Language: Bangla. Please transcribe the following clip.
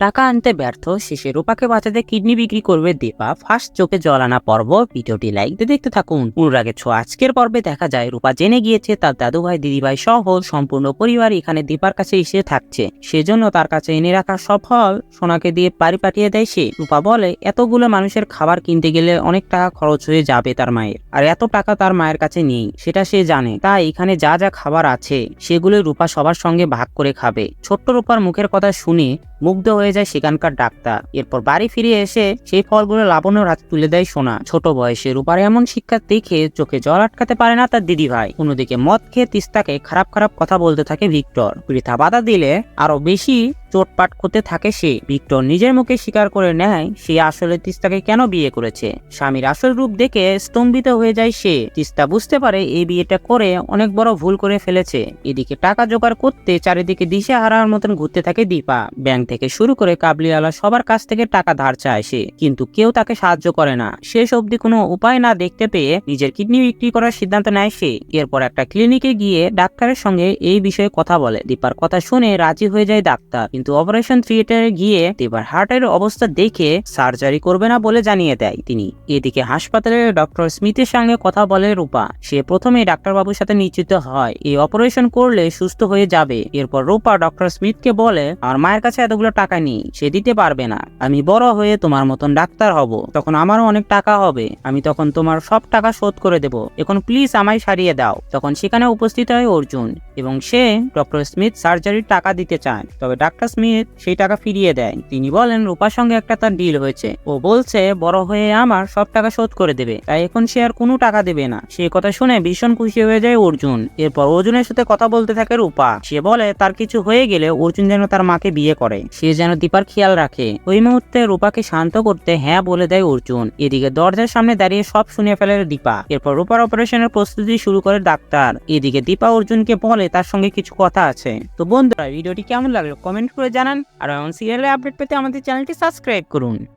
টাকা আনতে ব্যর্থ, শেষে রূপাকে বাঁচাতে কিডনি বিক্রি করবে দীপা। ফার্স্ট চোখে জল আনা পর্ব, ভিডিওটি লাইক দিয়ে দেখতে থাকুন। অনুরাগের ছো আজকের পর্বে দেখা যায়, রূপা জেনে গিয়েছে, তার দাদুভাই, দিদিভাই সহ সম্পূর্ণ পরিবার এখানে দীপার কাছে এসে থাকছে। সেজন্য তার কাছে এনে রাখা সফল সোনাকে দিয়ে বাড়ি পাঠিয়ে দেয় সে। রূপা বলে, এতগুলো মানুষের খাবার কিনতে গেলে অনেক টাকা খরচ হয়ে যাবে তার মায়ের। আর এত টাকা তার মায়ের কাছে নেই, সেটা সে জানে। তাই এখানে যা যা খাবার আছে, সেগুলো রূপা সবার সঙ্গে ভাগ করে খাবে। ছোট্ট রূপার মুখের কথা শুনে মুগ্ধ হয়ে যায় সেখানকার ডাক্তার। এরপর বাড়ি ফিরে এসে সেই ফলগুলো লাবণ্যর হাতে তুলে দেয় সোনা। ছোট বয়সে রূপার এমন শিক্ষা দেখে চোখে জল আটকাতে পারে না তার দিদি ভাই অন্যদিকে মদ খেয়ে তিস্তাকে খারাপ খারাপ কথা বলতে থাকে ভিক্টর। পৃথা বাধা দিলে আরও বেশি চোটপাট করতে থাকে সে। ভিক্টর নিজের মুখে স্বীকার করে নেয়, সে আসলে তিস্তাকে কেন বিয়ে করেছে। স্বামীর আসল রূপ দেখে স্তম্ভিত হয়ে যায় সে। তিস্তা বুঝতে পারে এই বিয়েটা করে অনেক বড় ভুল করে ফেলেছে। এদিকে টাকা জোগাড় করতে চারিদিকে দিশে হারার মতন ঘুরতে থাকে দীপা। ব্যাংক থেকে শুরু করে কাবলিওয়ালা সবার কাছ থেকে টাকা ধার চায় সে। কিন্তু কেউ তাকে সাহায্য করে না। শেষ অবধি কোনো উপায় না দেখতে পেয়ে নিজের কিডনি বিক্রি করার সিদ্ধান্ত নেয় সে। এরপর একটা ক্লিনিকে গিয়ে ডাক্তারের সঙ্গে এই বিষয়ে কথা বলে। দীপার কথা শুনে রাজি হয়ে যায় ডাক্তার। কিন্তু অপারেশন থিয়েটারে গিয়ে দীপার হার্টের অবস্থা দেখে সার্জারি করবে না বলে জানিয়ে দেয় তিনি। এদিকে হাসপাতালে ডক্টর স্মিথের সঙ্গে কথা বলে রূপা। সে প্রথমে ডাক্তারবাবুর সাথে নিশ্চিত হয়। এই অপারেশন করলে সুস্থ হয়ে যাবে। এরপর রূপা ডক্টর স্মিথকে বলে, আমার মায়ের কাছে এতগুলো টাকা নেই, সে দিতে পারবে না। আমি বড় হয়ে তোমার মতন ডাক্তার হব। তখন আমারও অনেক টাকা হবে। আমি তখন তোমার সব টাকা শোধ করে দেব। এখন প্লিজ আমায় সারিয়ে দাও। তখন সেখানে উপস্থিত হয় অর্জুন এবং সে ডক্টর স্মিথ সার্জারির টাকা দিতে চায়। তবে ডাক্তার স্মিথ সেই টাকা ফিরিয়ে দেয়। তিনি বলেন, রূপার সঙ্গে একটা তার ডিল হয়েছে। ও বলছে, বড় হয়ে আমার সব টাকা শোধ করে দেবে। তাই এখন সে আর কোনো টাকা দেবে না। সে কথা শুনে ভীষণ খুশি হয়ে যায় অর্জুন। এরপর অর্জুনের সাথে কথা বলতে থাকে রূপা। সে বলে, তার কিছু হয়ে গেলে অর্জুন যেন তার মাকে বিয়ে করে। সে যেন দীপার খেয়াল রাখে। ওই মুহূর্তে রূপাকে শান্ত করতে হ্যাঁ বলে দেয় অর্জুন। এদিকে দরজার সামনে দাঁড়িয়ে সব শুনে ফেলে দীপা। এরপর রূপার অপারেশনের প্রস্তুতি শুরু করে ডাক্তার। এদিকে দীপা অর্জুনকে বলে, তার সঙ্গে কিছু কথা আছে। তো বন্ধুরা, ভিডিওটি কেমন লাগল? কমেন্ট করে জানান। আর এমন সিরিয়ালের আপডেট পেতে আমাদের চ্যানেলটি সাবস্ক্রাইব করুন।